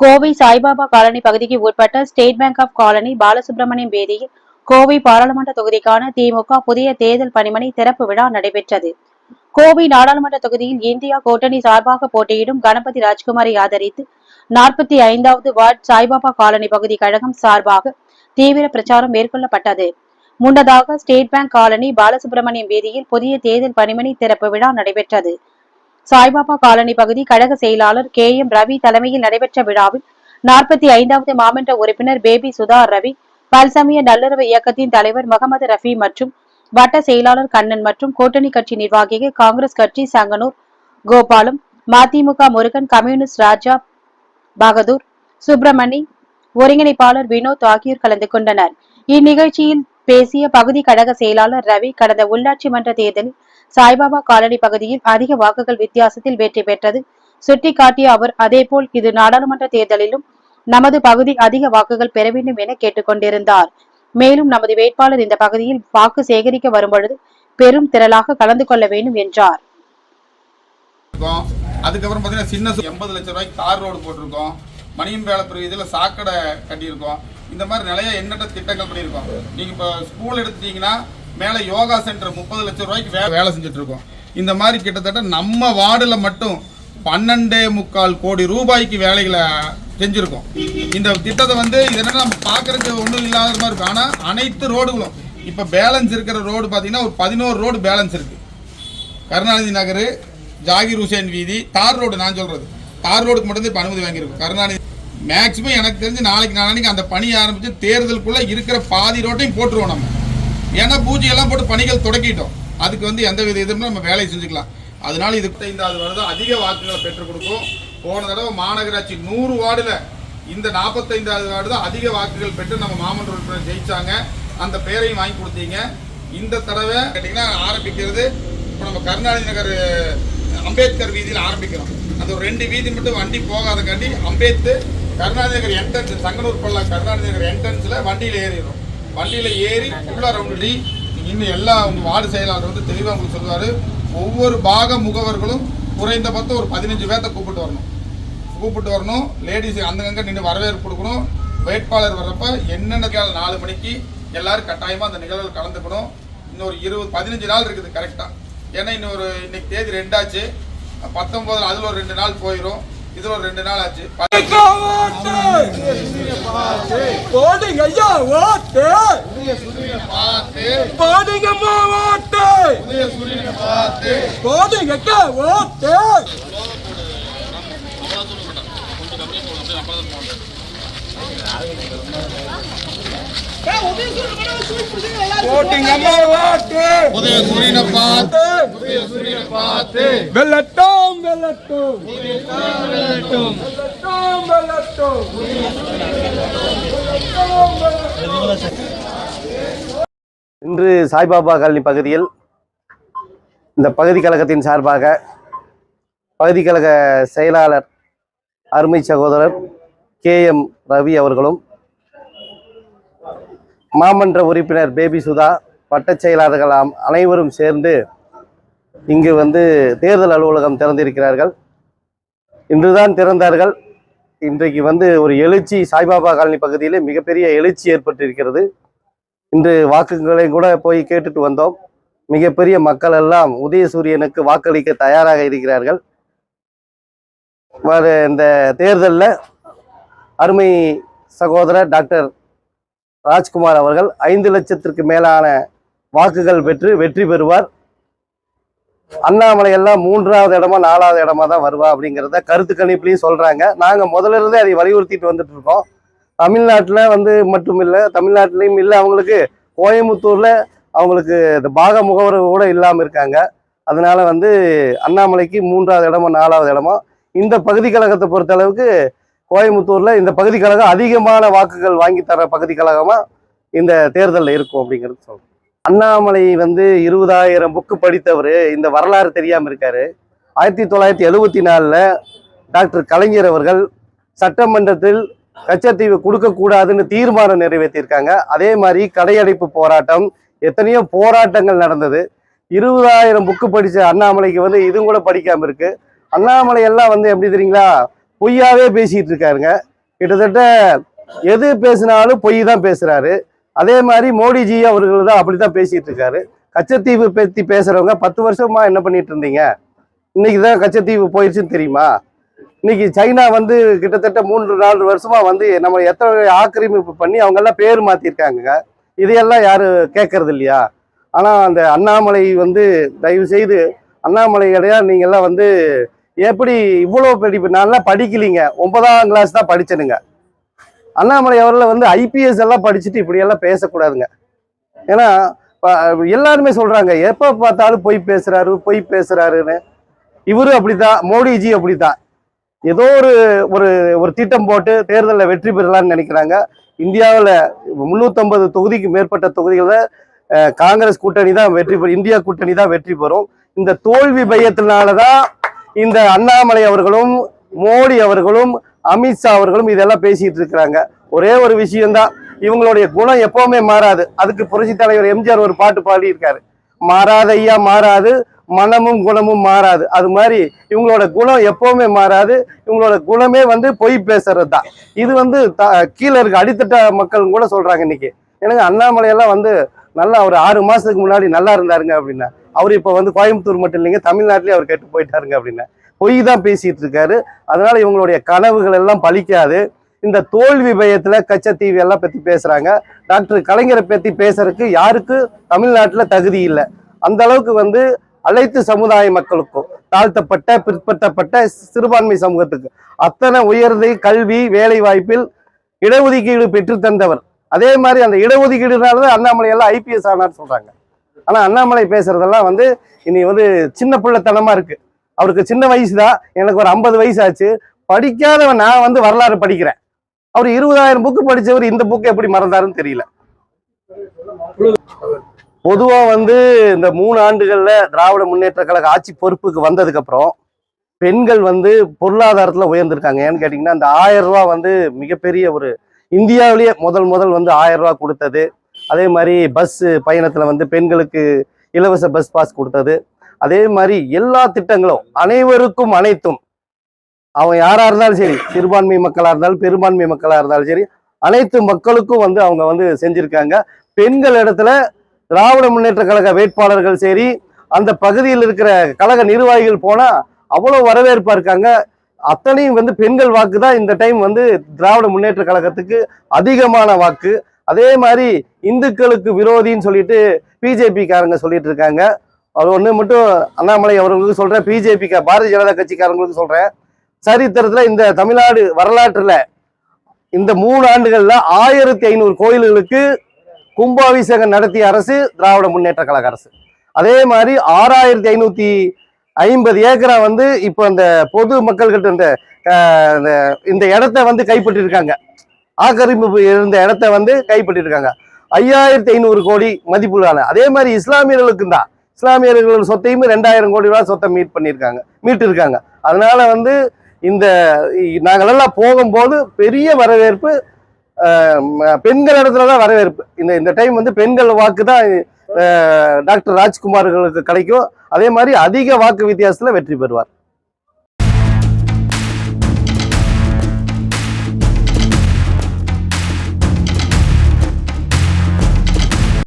Kovai Saibaba colony பகுதிக்கு உட்பட்ட state bank of colony Balasubramaniam வேதியில் Kovai பாராளுமன்ற தொகுதிக்கான திமுக புதிய தேர்தல் பணிமனை திறப்பு விழா நடைபெற்றது. கோவை நாடாளுமன்ற தொகுதியில் இந்தியா கூட்டணி சார்பாக போட்டியிடும் கணபதி ராஜ்குமாரை ஆதரித்து நாற்பத்தி ஐந்தாவது வார்டு சாய்பாபா காலனி பகுதி கழகம் சார்பாக தீவிர பிரச்சாரம் மேற்கொள்ளப்பட்டது. முன்னதாக ஸ்டேட் பேங்க் காலனி பாலசுப்ரமணியம் வேதியில் புதிய தேர்தல் பணிமனை திறப்பு விழா நடைபெற்றது. சாய்பாபா காலனி பகுதி கழக செயலாளர் கே எம் ரவி தலைமையில் நடைபெற்ற விழாவில் நாற்பத்தி ஐந்தாவது மாமன்ற உறுப்பினர் பேபி சுதா ரவி பல்சமய நல்லுறவு இயக்கத்தின் தலைவர் முகமது ரஃபி மற்றும் வட்ட செயலாளர் கண்ணன் மற்றும் கூட்டணி கட்சி நிர்வாகிகள் காங்கிரஸ் கட்சி சங்கனூர் கோபாலும் மதிமுக முருகன் கம்யூனிஸ்ட் ராஜா பகதூர் சுப்பிரமணி ஒருங்கிணைப்பாளர் வினோத் ஆகியோர் கலந்து கொண்டனர். இந்நிகழ்ச்சியில் பேசிய பகுதி கழக செயலாளர் ரவி கடந்த உள்ளாட்சி மன்ற தேர்தலில் சாய்பாபா காலனி பகுதியில் அதிக வாக்குகள் வித்தியாசத்தில் வெற்றி பெற்றது. சுட்டிக்காட்டிய அவர் அதேபோல் இது நாடாளுமன்ற தேர்தலிலும் நமது பகுதி அதிக வாக்குகள் பெற வேண்டும் என கேட்டுக்கொண்டிருந்தார். மேலும் நமது வேட்பாளர் இந்த பகுதியில் வாக்கு சேகரிக்க வரும்பொழுது பெரும் திரளாக கலந்து கொள்ள வேண்டும் என்றார். அதுக்கப்புறம் பார்த்தீங்கன்னா சின்ன எண்பது லட்சம் ரூபாய்க்கு தார் ரோடு போட்டிருக்கோம். மணியம் வேலை இதில் சாக்கடை கட்டியிருக்கோம். இந்த மாதிரி நிறைய எண்ணற்ற திட்டங்கள் பண்ணியிருக்கோம். நீங்கள் இப்போ ஸ்கூல் எடுத்துட்டீங்கன்னா மேலே யோகா சென்டர் முப்பது லட்சம் ரூபாய்க்கு வே வேலை செஞ்சுட்டு இருக்கோம் இந்த மாதிரி கிட்டத்தட்ட நம்ம வார்டில் மட்டும் பன்னெண்டே முக்கால் கோடி ரூபாய்க்கு வேலைகளை செஞ்சுருக்கோம். இந்த திட்டத்தை வந்து இது என்னென்னா நம்ம பார்க்கறதுக்கு ஒன்றும் இல்லாத மாதிரி இருக்கும் ஆனால் அனைத்து ரோடுகளும் இப்போ பேலன்ஸ் இருக்கிற ரோடு பார்த்தீங்கன்னா ஒரு பதினோரு ரோடு பேலன்ஸ் இருக்குது கருணாநிதி நகர் ஜாகிர் ஹுசேன் வீதி தார் ரோடு நான் சொல்கிறது தார் ரோடுக்கு மட்டும் இப்போ அனுமதி வாங்கியிருக்கோம். கருணாநிதி மேக்ஸிமம் எனக்கு தெரிஞ்சு நாளைக்கு நாளைக்கு அந்த பணி ஆரம்பித்து தேர்தலுக்குள்ளே இருக்கிற பாதி ரோட்டையும் போட்டுருவோம் நம்ம. ஏன்னா பூஜை எல்லாம் போட்டு பணிகள் தொடக்கிட்டோம். அதுக்கு வந்து எந்த வித இதுவும் நம்ம வேலையை செஞ்சுக்கலாம். அதனால இது ஐந்தாவது வருடம் அதிக வாக்குகளை பெற்றுக் கொடுக்கும். போன தடவை மாநகராட்சி நூறு வார்டுல இந்த நாற்பத்தைந்தாவது வார்டு தான் அதிக வாக்குகள் பெற்று நம்ம மாமன்ற உறுப்பினர் ஜெயிச்சாங்க. அந்த பேரையும் வாங்கி கொடுத்தீங்க. இந்த தடவை கேட்டிங்கன்னா ஆரம்பிக்கிறது இப்போ நம்ம கருணாநிதி நகர் அம்பேத்கர் வீதியில் ஆரம்பிக்கிறோம். அந்த ஒரு ரெண்டு வீதி மட்டும் வண்டி போகாதக்காண்டி அம்பேத்கர் கருணாநிதி நகர் என்ட்ரன்ஸ் சங்கனூர் பள்ளா கருணாநிதி நகர் என்ட்ரன்ஸில் வண்டியில் ஏறிடும் வண்டியில் ஏறி உள்ள ரவுண்டி இன்னும் எல்லா உங்கள் வார்டு செயலாளர் வந்து தெளிவாக உங்களுக்கு சொல்லுவார். ஒவ்வொரு பாக முகவர்களும் குறைந்தபட்சம் ஒரு பதினஞ்சு பேர்த்த கூப்பிட்டு வரணும். கூப்பிட்டு வரணும். லேடிஸ் அங்கங்க நின்று வரவேற்பு கொடுக்கணும். வேட்பாளர் வர்றப்ப என்னென்ன கால நாலு மணிக்கு எல்லோரும் கட்டாயமாக அந்த நிகழ்வில் கலந்துக்கணும். இன்னொரு இருபது பதினஞ்சு நாள் இருக்குது கரெக்டாக ஏன்னா இன்னொரு இன்னைக்கு தேதி ரெண்டாச்சு. பத்தொம்போதில் அதில் ஒரு ரெண்டு நாள் போயிடும் இதில் ஒரு ரெண்டு நாள் ஆச்சு. போடுங்க ஐயா ஓட்டு பார்த்து போடுங்கம்மா ஓட்டு உதய சூரியனை பார்த்து போடுங்க அக்கா ஓட்டு போடுங்கம்மா ஓட்டு உதய சூரியனை பார்த்து உதய சூரியனை பார்த்து வெள்ளட்டும் வெள்ளட்டும் இன்று சாய்பாபா காலனி பகுதியில் இந்த பகுதி கழகத்தின் சார்பாக பகுதி கழக செயலாளர் அருமை சகோதரர் கே எம் ரவி அவர்களும் மாமன்ற உறுப்பினர் பேபி சுதா வட்டச் செயலாளர்கள் அனைவரும் சேர்ந்து இங்கு வந்து தேர்தல் அலுவலகம் திறந்திருக்கிறார்கள். இன்றுதான் திறந்தார்கள். இன்றைக்கு வந்து ஒரு எழுச்சி சாய்பாபா காலனி பகுதியில் மிகப்பெரிய எழுச்சி ஏற்பட்டிருக்கிறது. இன்று வாக்குகளையும் கூட போய் கேட்டுட்டு வந்தோம். மிகப்பெரிய மக்கள் எல்லாம் உதயசூரியனுக்கு வாக்களிக்க தயாராக இருக்கிறார்கள். இந்த தேர்தலில் அருமை சகோதரர் டாக்டர் ராஜ்குமார் அவர்கள் ஐந்து லட்சத்திற்கு மேலான வாக்குகள் பெற்று வெற்றி பெறுவார். அண்ணாமலை எல்லாம் மூன்றாவது இடமா நாலாவது இடமா தான் வருவா அப்படிங்கிறத கருத்து கணிப்புலையும் சொல்றாங்க. நாங்க முதல்ல இருந்தே அதை வலியுறுத்திட்டு வந்துட்டு இருக்கோம். தமிழ்நாட்டில் வந்து மட்டும் இல்லை தமிழ்நாட்டிலையும் இல்லை அவங்களுக்கு கோயம்புத்தூர்ல அவங்களுக்கு இந்த பாக முகவர் கூட இல்லாமல் இருக்காங்க. அதனால வந்து அண்ணாமலைக்கு மூன்றாவது இடமா நாலாவது இடமா இந்த பகுதி கழகத்தை பொறுத்த அளவுக்கு கோயம்புத்தூர்ல இந்த பகுதி கழகம் அதிகமான வாக்குகள் வாங்கி தர பகுதி கழகமா இந்த தேர்தலில் இருக்கும் அப்படிங்கிறது சொல்றேன் அண்ணாமலை வந்து இருபதாயிரம் புக்கு படித்தவர். இந்த வரலாறு தெரியாமல் இருக்காரு. ஆயிரத்தி தொள்ளாயிரத்தி எழுபத்தி நாலில் டாக்டர் கலைஞர் அவர்கள் சட்டமன்றத்தில் கச்சத்தீவு கொடுக்கக்கூடாதுன்னு தீர்மானம் நிறைவேற்றியிருக்காங்க. அதே மாதிரி கடையடைப்பு போராட்டம் எத்தனையோ போராட்டங்கள் நடந்தது. இருபதாயிரம் புக்கு படித்த அண்ணாமலைக்கு வந்து இதுவும் கூட படிக்காமல் இருக்கு. அண்ணாமலை எல்லாம் வந்து எப்படி தெரியுங்களா? பொய்யாவே பேசிகிட்டு இருக்காருங்க. கிட்டத்தட்ட எது பேசினாலும் பொய் தான் பேசுகிறாரு அதே மாதிரி மோடிஜி அவர்கள் தான் அப்படித்தான் பேசிட்டு இருக்காரு. கச்சத்தீவு பற்றி பேசுறவங்க பத்து வருஷமா என்ன பண்ணிட்டு இருந்தீங்க? இன்னைக்கு தான் கச்சத்தீவு போயிடுச்சுன்னு தெரியுமா? இன்னைக்கு சைனா வந்து கிட்டத்தட்ட மூன்று நாலு வருஷமா வந்து நம்ம எத்தனை ஆக்கிரமிப்பு பண்ணி அவங்க எல்லாம் பேர் மாத்திருக்காங்க இதையெல்லாம் யாரும் கேட்கறது இல்லையா? ஆனா அந்த அண்ணாமலை வந்து தயவு செய்து அண்ணாமலை கிடையா வந்து எப்படி இவ்வளோ படிப்பு நான்லாம் படிக்கலீங்க. ஒன்பதாம் கிளாஸ் தான் படிச்சனுங்க. அண்ணாமலை அவரில் வந்து ஐபிஎஸ் எல்லாம் படிச்சுட்டு இப்படியெல்லாம் பேசக்கூடாதுங்க. ஏன்னா எல்லாருமே சொல்கிறாங்க எப்போ பார்த்தாலும் பொய் பேசுகிறாரு பொய் பேசுகிறாருன்னு இவரும் அப்படித்தான் மோடிஜி அப்படித்தான். ஏதோ ஒரு ஒரு ஒரு திட்டம் போட்டு தேர்தலில் வெற்றி பெறலாம்னு நினைக்கிறாங்க. இந்தியாவில் முந்நூற்றம்பது தொகுதிக்கு மேற்பட்ட தொகுதிகளில் காங்கிரஸ் கூட்டணி தான் வெற்றி பெறும் இந்தியா கூட்டணி தான் வெற்றி பெறும். இந்த தோல்வி பயத்தினால தான் இந்த அண்ணாமலை அவர்களும் மோடி அவர்களும் அமித்ஷா அவர்களும் இதெல்லாம் பேசிட்டு இருக்கிறாங்க. ஒரே ஒரு விஷயம்தான் இவங்களுடைய குணம் எப்பவுமே மாறாது. அதுக்கு புரட்சி தலைவர் எம்ஜிஆர் ஒரு பாட்டு பாடியிருக்காரு. மாறாத ஐயா மாறாது மனமும் குணமும் மாறாது. அது மாதிரி இவங்களோட குணம் எப்பவுமே மாறாது. இவங்களோட குணமே வந்து பொய் பேசுறது தான் இது வந்து த- கீழே இருக்க அடித்தட்ட மக்கள் கூட சொல்றாங்க இன்னைக்கு. எனக்கு அண்ணாமலையெல்லாம் வந்து நல்லா ஒரு ஆறு மாசத்துக்கு முன்னாடி நல்லா இருந்தாருங்க அப்படின்னா அவர் இப்போ வந்து கோயம்புத்தூர் மட்டும் இல்லைங்க தமிழ்நாட்டிலேயே அவர் கெட்டு போயிட்டாருங்க அப்படின்னா பொய் தான் பேசிட்டு இருக்காரு. அதனால இவங்களுடைய கனவுகள் எல்லாம் பழிக்காது. இந்த தோல்வி பயத்துல கச்சத்தீவு எல்லாம் பத்தி பேசுறாங்க. டாக்டர் கலைஞரை பத்தி பேசுறதுக்கு யாருக்கு தமிழ்நாட்டுல தகுதி இல்லை. அந்த அளவுக்கு வந்து அனைத்து சமுதாய மக்களுக்கும் தாழ்த்தப்பட்ட பிற்பட்டப்பட்ட சிறுபான்மை சமூகத்துக்கு அத்தனை உயர்ந்த கல்வி வேலை வாய்ப்பில் இடஒதுக்கீடு பெற்று தந்தவர். அதே மாதிரி அந்த இடஒதுக்கீடுனால தான் அண்ணாமலை எல்லாம் ஐபிஎஸ் ஆனார் சொல்றாங்க. ஆனா அண்ணாமலை பேசுறதெல்லாம் வந்து இனி வந்து சின்ன பிள்ளைத்தனமா இருக்கு. அவருக்கு சின்ன வயசு தான் எனக்கு ஒரு ஐம்பது வயசு ஆச்சு படிக்காதவன் நான் வந்து வரலாறு படிக்கிறேன். அவர் இருபதாயிரம் புக்கு படித்தவர் இந்த புக்கு எப்படி மறந்தாருன்னு தெரியல. பொதுவாக வந்து இந்த மூணு ஆண்டுகளில் திராவிட முன்னேற்ற கழக ஆட்சி பொறுப்புக்கு வந்ததுக்கப்புறம் பெண்கள் வந்து பொருளாதாரத்தில் உயர்ந்திருக்காங்க. ஏன்னு கேட்டிங்கன்னா இந்த ஆயிரம் வந்து மிகப்பெரிய ஒரு இந்தியாவிலேயே முதல் முதல் வந்து ஆயிரம் கொடுத்தது. அதே மாதிரி பஸ் பயணத்தில் வந்து பெண்களுக்கு இலவச பஸ் பாஸ் கொடுத்தது. அதே மாதிரி எல்லா திட்டங்களும் அனைவருக்கும் அனைத்தும் அவன் யாரா இருந்தாலும் சரி சிறுபான்மை மக்களா இருந்தாலும் பெரும்பான்மை மக்களா இருந்தாலும் சரி அனைத்து மக்களுக்கும் வந்து அவங்க வந்து செஞ்சிருக்காங்க. பெண்கள் இடத்துல திராவிட முன்னேற்ற கழக வேட்பாளர்கள் சரி அந்த பகுதியில் இருக்கிற கழக நிர்வாகிகள் போனா அவ்வளவு வரவேற்பா இருக்காங்க. அத்தனையும் வந்து பெண்கள் வாக்கு தான் இந்த டைம் வந்து திராவிட முன்னேற்ற கழகத்துக்கு அதிகமான வாக்கு. அதே மாதிரி இந்துக்களுக்கு விரோதின்னு சொல்லிட்டு பிஜேபி காரங்க சொல்லிட்டு இருக்காங்க. அவர் ஒன்று மட்டும் அண்ணாமலை அவர்களுக்கு சொல்கிறேன் பிஜேபி பாரதிய ஜனதா கட்சிக்காரங்களுக்கு சொல்கிறேன் சரித்திரத்தில் இந்த தமிழ்நாடு வரலாற்றில் இந்த மூணு ஆண்டுகளில் ஆயிரத்தி ஐநூறு கோயில்களுக்கு கும்பாபிஷேகம் நடத்திய அரசு திராவிட முன்னேற்ற கழக அரசு. அதே மாதிரி ஆறாயிரத்தி ஐநூற்றி ஐம்பது ஏக்கரா வந்து இப்போ அந்த பொது மக்கள்கிட்ட இந்த இந்த- இந்த இடத்த வந்து கைப்பற்றிருக்காங்க. ஆக்கிரமிப்பு இருந்த இடத்த வந்து கைப்பற்றிருக்காங்க. ஐயாயிரத்தி ஐநூறு கோடி மதிப்புள்ளான அதே மாதிரி இஸ்லாமியர்களுக்கும் தான். இஸ்லாமியர்கள் சொத்தையும் ரெண்டாயிரம் கோடி ரூபா சொத்தை மீட் பண்ணியிருக்காங்க மீட்டிருக்காங்க. அதனால வந்து இந்த நாங்களெல்லாம் போகும்போது பெரிய வரவேற்பு பெண்கள் இடத்துல தான் வரவேற்பு. இந்த இந்த டைம் வந்து பெண்கள் வாக்கு தான் டாக்டர் ராஜ்குமார்களுக்கு கிடைக்கும். அதே மாதிரி அதிக வாக்கு வித்தியாசத்தில் வெற்றி பெறுவார்.